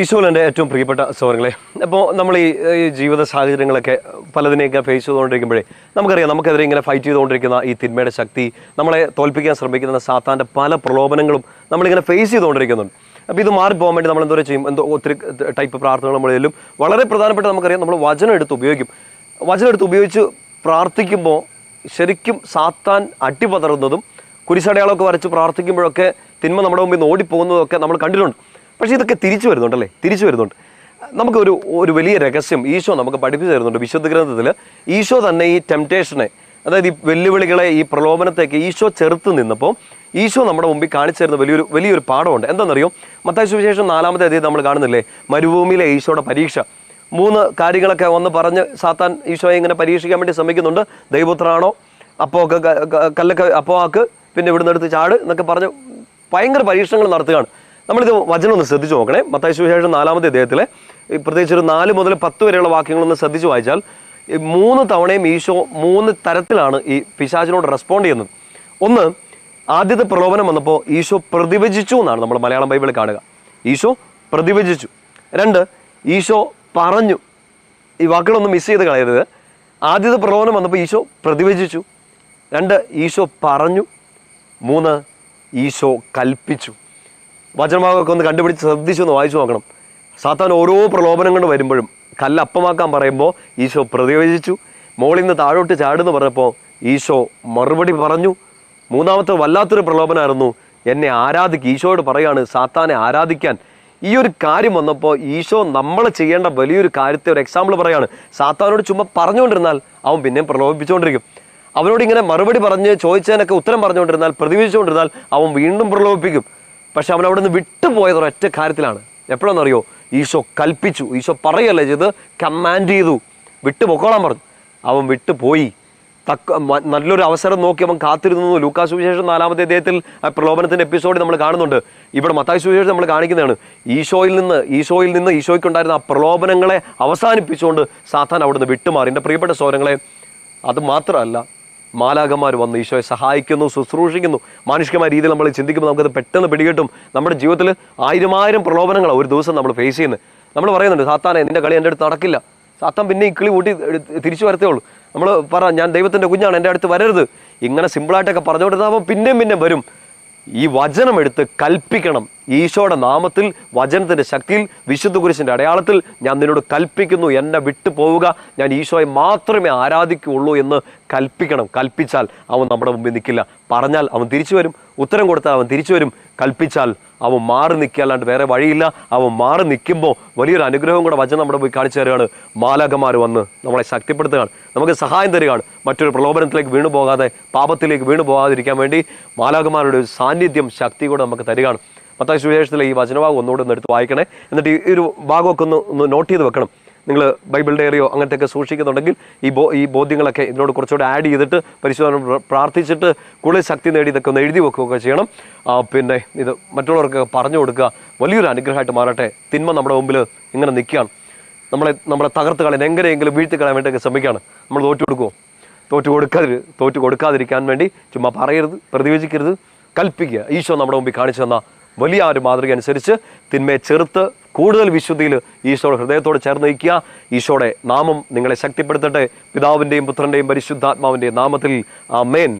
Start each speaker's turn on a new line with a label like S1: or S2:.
S1: ഈശോയിൽ എന്റെ ഏറ്റവും പ്രിയപ്പെട്ട സൗഹൃദങ്ങളെ അപ്പോൾ നമ്മൾ ഈ ജീവിത സാഹചര്യങ്ങളൊക്കെ പലതിനെയൊക്കെ ഫേസ് ചെയ്തുകൊണ്ടിരിക്കുമ്പോഴേ നമുക്കറിയാം നമുക്കെതിരെ ഇങ്ങനെ ഫൈറ്റ് ചെയ്തുകൊണ്ടിരിക്കുന്ന ഈ തിന്മയുടെ ശക്തി നമ്മളെ തോൽപ്പിക്കാൻ ശ്രമിക്കുന്ന സാത്താന്റെ പല പ്രലോഭനങ്ങളും നമ്മളിങ്ങനെ ഫേസ് ചെയ്തുകൊണ്ടിരിക്കുന്നുണ്ട്. അപ്പോൾ ഇത് മാറിപ്പോകാൻ വേണ്ടി നമ്മൾ എന്തോ ചെയ്യും? എന്തോ ഒത്തിരി ടൈപ്പ് പ്രാർത്ഥനകൾ നമ്മളെല്ലാം വളരെ പ്രധാനപ്പെട്ട നമുക്കറിയാം നമ്മൾ വചനം എടുത്ത് ഉപയോഗിക്കും. വചനം എടുത്ത് ഉപയോഗിച്ച് പ്രാർത്ഥിക്കുമ്പോൾ ശരിക്കും സാത്താൻ അട്ടിപതറുന്നതും കുരിശടയാളമൊക്കെ വരച്ച് പ്രാർത്ഥിക്കുമ്പോഴൊക്കെ തിന്മ നമ്മുടെ മുമ്പിൽ നിന്ന് ഓടിപ്പോകുന്നതൊക്കെ നമ്മൾ കണ്ടിട്ടുണ്ട്. പക്ഷേ ഇതൊക്കെ തിരിച്ചു വരുന്നുണ്ടല്ലേ? തിരിച്ചു വരുന്നുണ്ട്. നമുക്കൊരു ഒരു വലിയ രഹസ്യം ഈശോ നമുക്ക് പഠിപ്പിച്ചു തരുന്നുണ്ട് വിശുദ്ധ ഗ്രന്ഥത്തിൽ. ഈശോ തന്നെ ഈ ടെംപ്റ്റേഷനെ അതായത് ഈ വെല്ലുവിളികളെ ഈ പ്രലോഭനത്തേക്ക് ഈശോ ചെറുത്ത് നിന്നപ്പോൾ ഈശോ നമ്മുടെ മുമ്പിൽ കാണിച്ചു തരുന്ന വലിയൊരു വലിയൊരു പാഠമുണ്ട്. എന്താണെന്നറിയോ മത്തായ സുവിശേഷം നാലാമത്തെ അധികം നമ്മൾ കാണുന്നില്ലേ? മരുഭൂമിയിലെ ഈശോയുടെ പരീക്ഷ. മൂന്ന് കാര്യങ്ങളൊക്കെ ഒന്ന് പറഞ്ഞ് സാത്താൻ ഈശോയെ ഇങ്ങനെ പരീക്ഷിക്കാൻ വേണ്ടി ശ്രമിക്കുന്നുണ്ട്. ദൈവപുത്രാണോ അപ്പോൾ ഒക്കെ കല്ലൊക്കെ അപ്പോൾ ആക്ക് പിന്നെ ഇവിടുന്ന് എടുത്ത് ചാട് എന്നൊക്കെ പറഞ്ഞ് ഭയങ്കര പരീക്ഷണങ്ങൾ നടത്തുകയാണ്. നമ്മളിത് വചനം ഒന്ന് ശ്രദ്ധിച്ചു നോക്കണേ. മത്തായ സുവിശേഷം നാലാമത്തെ അദ്ദേഹത്തിലെ പ്രത്യേകിച്ച് ഒരു നാല് മുതൽ പത്ത് വരെയുള്ള വാക്യങ്ങളൊന്ന് ശ്രദ്ധിച്ച് വായിച്ചാൽ മൂന്ന് തവണയും ഈശോ മൂന്ന് തരത്തിലാണ് ഈ പിശാചിനോട് റെസ്പോണ്ട് ചെയ്യുന്നത്. ഒന്ന് ആദ്യത്തെ പ്രലോഭനം വന്നപ്പോൾ ഈശോ പ്രതിഭജിച്ചു എന്നാണ് നമ്മൾ മലയാളം ബൈബിളിൽ കാണുക. ഈശോ പ്രതിഭജിച്ചു രണ്ട് ഈശോ പറഞ്ഞു. ഈ വാക്കുകളൊന്നും മിസ് ചെയ്ത് കളയരുത്. ആദ്യത്തെ പ്രലോഭനം വന്നപ്പോൾ ഈശോ പ്രതിഭജിച്ചു രണ്ട് ഈശോ പറഞ്ഞു. മൂന്ന് ഈശോ കൽപ്പിച്ചു. വചനഭാഗമൊക്കെ ഒന്ന് കണ്ടുപിടിച്ച് ശ്രദ്ധിച്ചു ഒന്ന് വായിച്ചു നോക്കണം. സാത്താൻ ഓരോ പ്രലോഭനം കൊണ്ട് വരുമ്പോഴും കല്ല് അപ്പമാക്കാൻ പറയുമ്പോൾ ഈശോ പ്രതിവചിച്ചു മോളിൽ നിന്ന് താഴോട്ട് ചാടുന്നു പറഞ്ഞപ്പോൾ ഈശോ മറുപടി പറഞ്ഞു. മൂന്നാമത്തെ വല്ലാത്തൊരു പ്രലോഭനമായിരുന്നു എന്നെ ആരാധിക്കുക ഈശോയോട് പറയാണ് സാത്താനെ ആരാധിക്കാൻ. ഈ ഒരു കാര്യം വന്നപ്പോൾ ഈശോ നമ്മൾ ചെയ്യേണ്ട വലിയൊരു കാര്യത്തെ ഒരു എക്സാമ്പിൾ പറയാണ്. സാത്താനോട് ചുമ്മാ പറഞ്ഞുകൊണ്ടിരുന്നാൽ അവൻ പിന്നെയും പ്രലോഭിപ്പിച്ചുകൊണ്ടിരിക്കും. അവനോട് ഇങ്ങനെ മറുപടി പറഞ്ഞ് ചോദിച്ചതിനൊക്കെ ഉത്തരം പറഞ്ഞുകൊണ്ടിരുന്നാൽ പ്രതികരിച്ചുകൊണ്ടിരുന്നാൽ അവൻ വീണ്ടും പ്രലോഭിപ്പിക്കും. പക്ഷെ അവൻ അവിടെ നിന്ന് വിട്ടുപോയത് ഒരൊറ്റ കാര്യത്തിലാണ്. എപ്പോഴാണെന്നറിയോ? ഈശോ കൽപ്പിച്ചു. ഈശോ പറയല്ലേ ചെയ്ത് കമാൻഡ് ചെയ്തു. വിട്ടു പൊക്കോളാൻ പറഞ്ഞു. അവൻ വിട്ടുപോയി. തക്ക നല്ലൊരു അവസരം നോക്കി അവൻ കാത്തിരുന്നു. ലൂക്കാ സുവിശേഷം നാലാമത്തെ അദ്ദേഹത്തിൽ ആ പ്രലോഭനത്തിന്റെ എപ്പിസോഡ് നമ്മൾ കാണുന്നുണ്ട്. ഇവിടെ മത്തായി സുവിശേഷം നമ്മൾ കാണിക്കുന്നതാണ്. ഈശോയിൽ നിന്ന് ഈശോയിൽ നിന്ന് ഈശോയ്ക്കുണ്ടായിരുന്ന ആ പ്രലോഭനങ്ങളെ അവസാനിപ്പിച്ചുകൊണ്ട് സാത്താൻ അവിടുന്ന് വിട്ടുമാറി. എന്റെ പ്രിയപ്പെട്ട സോരങ്ങളെ അത് മാത്രമല്ല മാലാകന്മാർ വന്ന് ഈശോയെ സഹായിക്കുന്നു ശുശ്രൂഷിക്കുന്നു. മാനുഷികമായ രീതിയിൽ നമ്മൾ ചിന്തിക്കുമ്പോൾ നമുക്കത് പെട്ടെന്ന് പിടികിട്ടും. നമ്മുടെ ജീവിതത്തിൽ ആയിരം ആയിരം പ്രലോഭനങ്ങളാണ് ഒരു ദിവസം നമ്മൾ ഫേസ് ചെയ്യുന്നത് നമ്മൾ പറയുന്നുണ്ട് സാത്താനെ നിന്റെ കളി എന്റെ അടുത്ത് നടക്കില്ല. സാത്താൻ പിന്നെ ഈ കിളി കൂട്ടി തിരിച്ചു വരത്തേ ഉള്ളൂ. നമ്മൾ പറ ഞാൻ ദൈവത്തിന്റെ കുഞ്ഞാണ് എന്റെ അടുത്ത് വരരുത്. ഇങ്ങനെ സിമ്പിളായിട്ടൊക്കെ പറഞ്ഞുകൊണ്ടിരുന്നപ്പോൾ പിന്നെയും പിന്നെ വരും. ഈ വചനം എടുത്ത് കൽപ്പിക്കണം. ഈശോയുടെ നാമത്തിൽ വചനത്തിന്റെ ശക്തിയിൽ വിശുദ്ധ കുരിശിന്റെ അടയാളത്തിൽ ഞാൻ നിന്നോട് കൽപ്പിക്കുന്നു. എന്നെ വിട്ടു പോവുക ഞാൻ ഈശോയെ മാത്രമേ ആരാധിക്കുകയുള്ളൂ എന്ന് കൽപ്പിക്കണം. കൽപ്പിച്ചാൽ അവൻ നമ്മുടെ മുമ്പിൽ നിൽക്കില്ല. പറഞ്ഞാൽ അവൻ തിരിച്ചു വരും. ഉത്തരം കൊടുത്താൽ അവൻ തിരിച്ചു വരും. കൽപ്പിച്ചാൽ അവൻ മാറി നിൽക്കുക അല്ലാണ്ട് വേറെ വഴിയില്ല. അവൻ മാറി നിൽക്കുമ്പോൾ വലിയൊരു അനുഗ്രഹം കൂടെ വചനം നമ്മുടെ പോയി കാണിച്ചു തരികയാണ്. മാലാകന്മാർ വന്ന് നമ്മളെ ശക്തിപ്പെടുത്തുകയാണ്. നമുക്ക് സഹായം തരികയാണ്. മറ്റൊരു പ്രലോഭനത്തിലേക്ക് വീണു പോകാതെ പാപത്തിലേക്ക് വീണു പോകാതിരിക്കാൻ വേണ്ടി മാലാകന്മാരുടെ ഒരു സാന്നിധ്യം ശക്തി കൂടെ നമുക്ക് തരികയാണ്. മത്തായി സുവിശേഷത്തിലെ ഈ വചനഭാഗം ഒന്നുകൂടെ ഒന്ന് എടുത്ത് വായിക്കണേ. എന്നിട്ട് ഈ ഒരു ഭാഗമൊക്കെ ഒന്ന് ഒന്ന് നോട്ട് ചെയ്ത് വെക്കണം. നിങ്ങൾ ബൈബിൾ ഡയറിയോ അങ്ങനത്തെയൊക്കെ സൂക്ഷിക്കുന്നുണ്ടെങ്കിൽ ഈ ബോ ഈ ബോധ്യങ്ങളൊക്കെ ഇതിനോട് കുറച്ചുകൂടെ ആഡ് ചെയ്തിട്ട് പരിശോധന പ്രാർത്ഥിച്ചിട്ട് കൂടുതൽ ശക്തി നേടി ഇതൊക്കെ ഒന്ന് എഴുതി വെക്കുകയൊക്കെ ചെയ്യണം. പിന്നെ ഇത് മറ്റുള്ളവർക്ക് പറഞ്ഞു കൊടുക്കുക. വലിയൊരു അനുഗ്രഹമായിട്ട് മാറട്ടെ. തിന്മ നമ്മുടെ മുമ്പിൽ ഇങ്ങനെ നിൽക്കുകയാണ്. നമ്മളെ നമ്മളെ തകർത്ത് കളയാൻ എങ്ങനെയെങ്കിലും വീഴ്ത്തി കളയാൻ വേണ്ടിയൊക്കെ ശ്രമിക്കുകയാണ്. നമ്മൾ തോറ്റു കൊടുക്കുമോ തോറ്റു കൊടുക്കാതി തോറ്റു കൊടുക്കാതിരിക്കാൻ വേണ്ടി ചുമ്മാ പറയരുത് പ്രതിവചിക്കരുത് കൽപ്പിക്കുക. ഈശോ നമ്മുടെ മുമ്പിൽ കാണിച്ചു തന്ന വലിയ ഒരു മാതൃക അനുസരിച്ച് തിന്മയെ ചെറുത്ത് കൂടുതൽ വിശുദ്ധിയിൽ ഈശോയുടെ ഹൃദയത്തോട് ചേർന്ന് നിൽക്കുക ഈശോയുടെ നാമം നിങ്ങളെ ശക്തിപ്പെടുത്തട്ടെ. പിതാവിന്റെയും പുത്രന്റെയും പരിശുദ്ധാത്മാവിന്റെയും നാമത്തിൽ. ആ